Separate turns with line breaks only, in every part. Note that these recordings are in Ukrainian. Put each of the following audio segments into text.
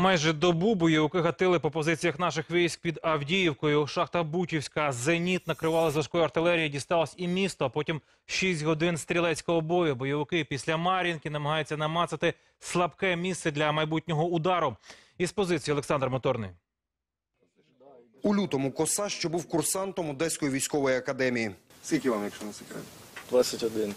Майже добу бойовики гатили по позиціях наших військ під Авдіївкою. Шахта Бутівська, Зеніт накривали з важкої артилерії. Дісталось і місто. а Потім 6 годин стрілецького бою. Бойовики після Мар'їнки намагаються намацати слабке місце для майбутнього удару. Із позиції Олександр Моторний.
У лютому коса, що був курсантом Одеської військової академії.
Скільки вам, якщо не секрет?
21.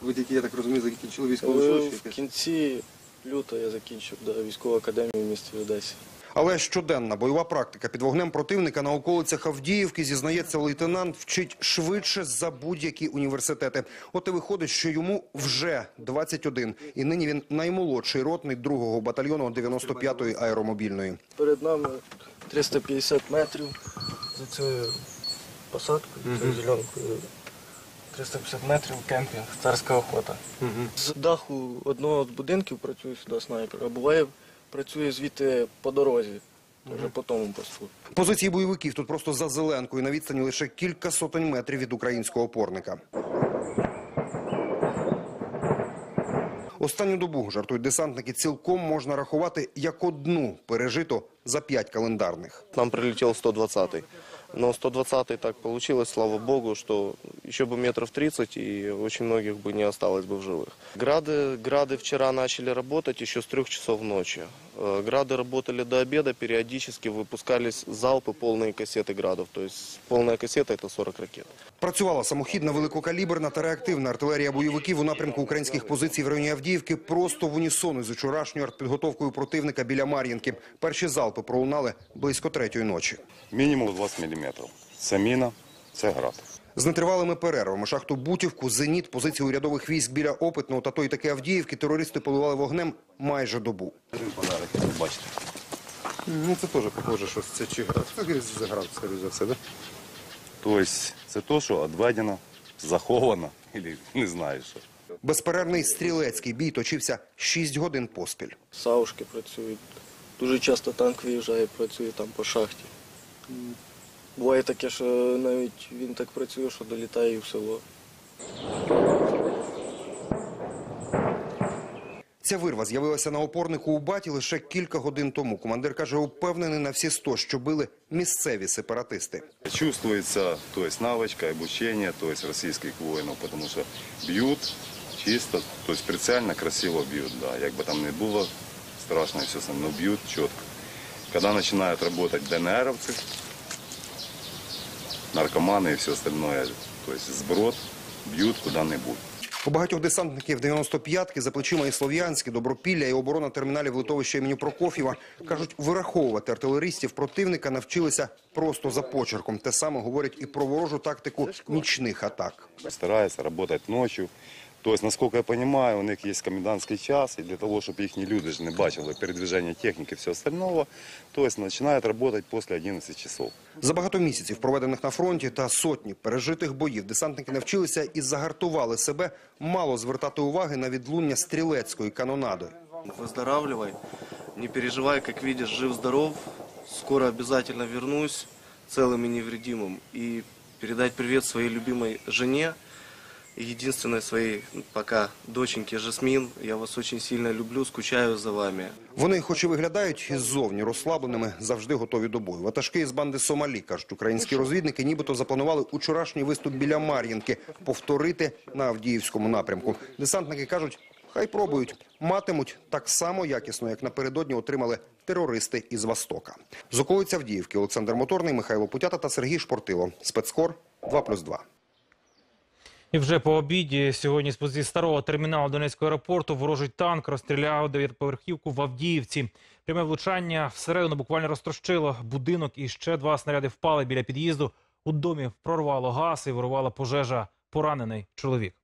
Ви тільки, я так розумію, закінчили військову
Е, В кінці лютого я закінчив да, військову академію в місті Одесі.
Але щоденна бойова практика під вогнем противника на околицях Авдіївки, зізнається лейтенант, вчить швидше за будь-які університети. От і виходить, що йому вже 21. І нині він наймолодший ротний 2-го батальйону 95-ї аеромобільної.
Перед нами 350 метрів за цією посадкою, цією зеленкою. 350 метрів кемпінг, царська охота. З даху одного з будинків працює сюди снайпер, а буває працює звідти по дорозі, вже по тому посту.
Позиції бойовиків тут просто за зеленкою на відстані лише кілька сотень метрів від українського опорника. Останню добу, жартують десантники, цілком можна рахувати як одну пережиту за п'ять календарних.
Нам прилетел 120-й. Но 120-й так получилось, слава богу, что еще бы метров 30 и очень многих бы не осталось бы в живых. Грады, грады вчера начали работать еще с трех часов ночи. Э, Грады работали до обеда, периодически выпускались залпы, полные кассеты градов. То есть полная кассета это 40 ракет.
Працювала самохідна великокаліберна та реактивна артилерія бойовиків у напрямку українських позицій в районі Авдіївки просто в унісон із вчорашньою артпідготовкою противника біля Мар'їнки. Перші залпи пролунали близько третьої ночі.
Мінімум 20 мм. Це міна, це град.
З нетривалими перервами шахту Бутівку, Зеніт, позиції урядових військ біля Опитного та той таки Авдіївки терористи поливали вогнем майже добу.
Бачите.
Ну, це теж похоже, що це чи град. Це за град, скоріше за все, да?
Тобто це то, що відведено, заховано, або не знаю що.
Безперервний стрілецький бій точився 6 годин поспіль.
Саушки працюють. Дуже часто танк виїжджає, працює там по шахті. Буває таке, що навіть він так працює, що долітає і в село.
Ця вирва з'явилася на опорнику у Баті лише кілька годин тому. Командир каже, упевнений на всі сто, що били місцеві сепаратисти.
Чувствується то есть, навичка, обучення то есть, російських воїнів, тому що б'ють чисто, то есть, прицельно, красиво б'ють. Да. Як би там не було страшно, все саме, но б'ють чітко. Коли починають працювати ДНРовці, наркомани і все остальное, то есть, зброд, б'ють куди-небудь.
У багатьох десантників 95-ки за плечима і Слов'янське, Добропілля і оборона терміналів литовища імені Прокоф'єва кажуть, вираховувати артилеристів противника навчилися просто за почерком. Те саме говорять і про ворожу тактику нічних атак.
Старається працювати ночью. То есть, насколько я понимаю, у них есть комендантский час, и для того, чтобы их люди ж не бачили передвижение техники и все остального, то есть начинают работать после 11 часов.
За багато місяців, проведених на фронті, та сотні пережитих боїв, десантники навчилися і загартували себе мало звертати уваги на відлуння стрілецької канонади.
Выздоравливай, не переживай, как видишь, жив-здоров. Скоро обязательно вернусь целым и невредимым. И передать привет своей любимой жене и единственной своей ну, пока доченьке Жасмин. Я вас очень сильно люблю, скучаю за вами.
Вони, хоч і виглядають іззовні розслабленими, завжди готові до бою. Ватажки із банди Сомалі, кажуть, українські розвідники нібито запланували учорашній виступ біля Мар'їнки повторити на Авдіївському напрямку. Десантники кажуть, хай пробують, матимуть так само якісно, як напередодні отримали терористи із Востока. З околиць Авдіївки Олександр Моторний, Михайло Путята та Сергій Шпортило. Спецкор 2+,2.
І вже по обіді сьогодні з позиції старого терміналу Донецького аеропорту ворожий танк розстріляв дев'ятиповерхівку в Авдіївці. Пряме влучання всередину буквально розтрощило будинок і ще два снаряди впали біля під'їзду. У домі прорвало газ і вирувала пожежа поранений чоловік.